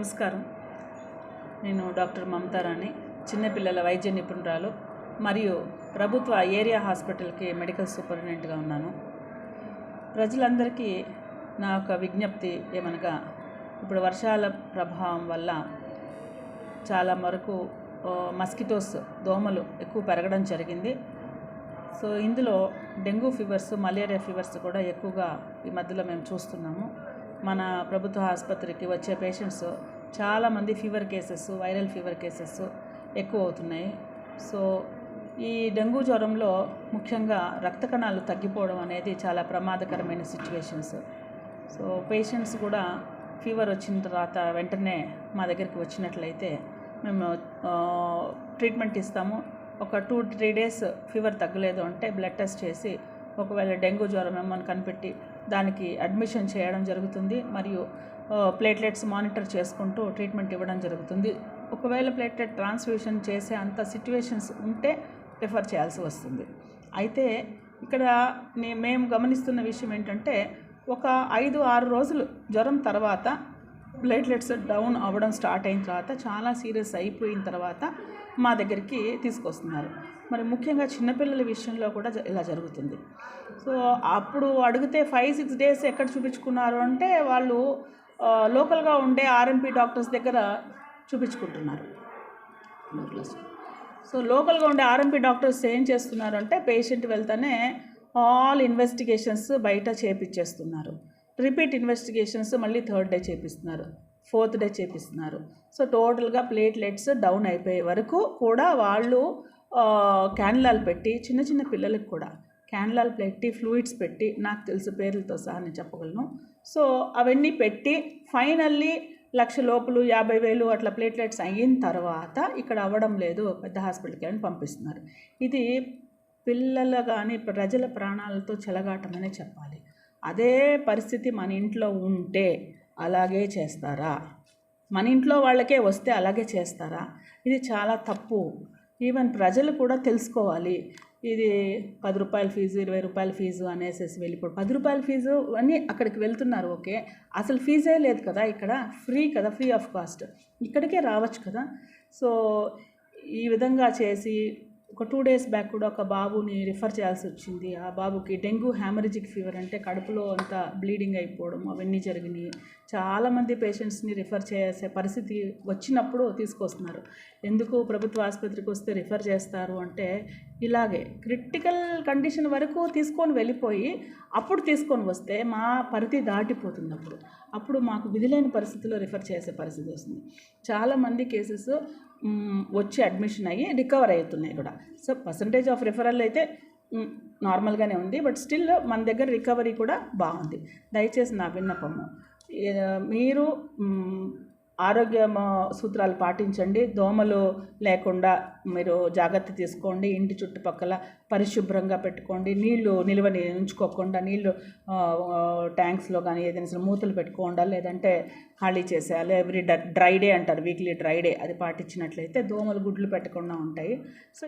నమస్కారం. నేను డాక్టర్ మమతారాణి చిన్నపిల్లల వైద్య నిపుణురాలు మరియు ప్రభుత్వ ఏరియా హాస్పిటల్కి మెడికల్ సూపరింటెండెంట్గా ఉన్నాను. ప్రజలందరికీ నా యొక్క విజ్ఞప్తి ఏమనగా ఇప్పుడు వర్షాల ప్రభావం వల్ల చాలా వరకు మస్కిటోస్ దోమలు ఎక్కువ పెరగడం జరిగింది. సో ఇందులో డెంగ్యూ ఫీవర్స్ మలేరియా ఫీవర్స్ కూడా ఎక్కువగా ఈ మధ్యలో మేము చూస్తున్నాము. మన ప్రభుత్వ ఆసుపత్రికి వచ్చే పేషెంట్స్ చాలామంది fever cases viral fever cases ఎక్కువ అవుతున్నాయి. సో ఈ డెంగ్యూ జ్వరంలో ముఖ్యంగా రక్త కణాలు తగ్గిపోవడం అనేది చాలా ప్రమాదకరమైన సిచ్యువేషన్స్ సో పేషెంట్స్ కూడా ఫీవర్ వచ్చిన తర్వాత వెంటనే మా దగ్గరికి వచ్చినట్లయితే మేము ట్రీట్మెంట్ ఇస్తాము. ఒక టూ త్రీ డేస్ ఫీవర్ తగ్గలేదు అంటే బ్లడ్ టెస్ట్ చేసి ఒకవేళ డెంగ్యూ జ్వరం ఏమని కనిపెట్టి దానికి అడ్మిషన్ చేయడం జరుగుతుంది. మరియు ప్లేట్లెట్స్ మానిటర్ చేసుకుంటూ ట్రీట్మెంట్ ఇవ్వడం జరుగుతుంది. ఒకవేళ ప్లేట్లెట్ ట్రాన్స్ఫ్యూషన్ చేసే అంత సిచ్యువేషన్స్ ఉంటే రిఫర్ చేయాల్సి వస్తుంది. అయితే ఇక్కడ నే మేము గమనిస్తున్న విషయం ఏంటంటే ఒక ఐదు ఆరు రోజులు జ్వరం తర్వాత ప్లేట్లెట్స్ డౌన్ అవ్వడం స్టార్ట్ అయిన తర్వాత చాలా సీరియస్ అయిపోయిన తర్వాత మా దగ్గరికి తీసుకొస్తున్నారు. మరి ముఖ్యంగా చిన్నపిల్లల విషయంలో కూడా జ- ఇలా జరుగుతుంది. సో అప్పుడు అడిగితే ఫైవ్ సిక్స్ డేస్ ఎక్కడ చూపించుకున్నారు అంటే వాళ్ళు లోకల్గా ఉండే ఆర్ఎంపీ డాక్టర్స్ దగ్గర చూపించుకుంటున్నారు. సో లోకల్గా ఉండే ఆర్ఎంపీ డాక్టర్స్ ఏం చేస్తున్నారు అంటే పేషెంట్ వెళ్తానే ఆల్ ఇన్వెస్టిగేషన్స్ బయట చేపించేస్తున్నారు రిపీట్ ఇన్వెస్టిగేషన్స్ మళ్ళీ థర్డ్ డే చేపిస్తున్నారు ఫోర్త్ డే చేపిస్తున్నారు. సో టోటల్గా ప్లేట్లెట్స్ డౌన్ అయిపోయే వరకు కూడా వాళ్ళు క్యాన్లాలు పెట్టి చిన్న చిన్న పిల్లలకు కూడా క్యాన్లాలు పెట్టి ఫ్లూయిడ్స్ పెట్టి నాకు తెలుసు పేర్లతో సహా నేను చెప్పగలను. సో అవన్నీ పెట్టి ఫైనల్లీ లక్ష లోపులు యాభై వేలు అట్లా ప్లేట్లెట్స్ అయిన తర్వాత ఇక్కడ అవ్వడం లేదు పెద్ద హాస్పిటల్కి అని పంపిస్తున్నారు. ఇది పిల్లల కానీ ప్రజల ప్రాణాలతో చెలగాటమనే చెప్పాలి. అదే పరిస్థితి మన ఇంట్లో ఉంటే అలాగే చేస్తారా? మన ఇంట్లో వాళ్ళకే వస్తే అలాగే చేస్తారా? ఇది చాలా తప్పు. ఈవెన్ ప్రజలు కూడా తెలుసుకోవాలి. ఇది పది రూపాయల ఫీజు ఇరవై రూపాయల ఫీజు అనేసి వెళ్ళిపోయి పది రూపాయల ఫీజు అని అక్కడికి వెళ్తున్నారు ఓకే. అసలు ఫీజే లేదు కదా ఇక్కడ. ఫ్రీ కదా ఫ్రీ ఆఫ్ కాస్ట్. ఇక్కడికే రావచ్చు కదా. సో ఈ విధంగా చేసి ఒక టూ డేస్ బ్యాక్ కూడా ఒక బాబుని రిఫర్ చేయాల్సి వచ్చింది. ఆ బాబుకి డెంగ్యూ హ్యామరేజిక్ ఫీవర్ అంటే కడుపులో అంతా బ్లీడింగ్ అయిపోవడం అవన్నీ జరిగినాయి. చాలామంది పేషెంట్స్ని రిఫర్ చేసే పరిస్థితి వచ్చినప్పుడు తీసుకొస్తున్నారు. ఎందుకు ప్రభుత్వ ఆసుపత్రికి వస్తే రిఫర్ చేస్తారు అంటే ఇలాగే క్రిటికల్ కండిషన్ వరకు తీసుకొని వెళ్ళిపోయి అప్పుడు తీసుకొని వస్తే మా పరిధి దాటిపోతుంది అప్పుడు అప్పుడు మాకు విధిలేని పరిస్థితిలో రిఫర్ చేసే పరిస్థితి వస్తుంది. చాలామంది కేసెస్ వచ్చి అడ్మిషన్ అయ్యి రికవర్ అవుతున్నాయి కూడా. సో పర్సంటేజ్ ఆఫ్ రిఫరల్ అయితే నార్మల్గానే ఉంది బట్ స్టిల్ మన దగ్గర రికవరీ కూడా బాగుంది. దయచేసి నా విన్నపము మీరు ఆరోగ్య సూత్రాలు పాటించండి. దోమలు లేకుండా మీరు జాగ్రత్త తీసుకోండి. ఇంటి చుట్టుపక్కల పరిశుభ్రంగా పెట్టుకోండి. నీళ్ళు నిల్వని ఉంచుకోకుండా నీళ్ళు ట్యాంక్స్లో కానీ ఏదైనా మూతలు పెట్టుకోండా లేదంటే ఖాళీ చేసేయాలి. ఎవ్రీ డ్రై డే అంటారు. వీక్లీ డ్రై డే అది పాటించినట్లయితే దోమలు గుడ్లు పెట్టకుండా ఉంటాయి. సో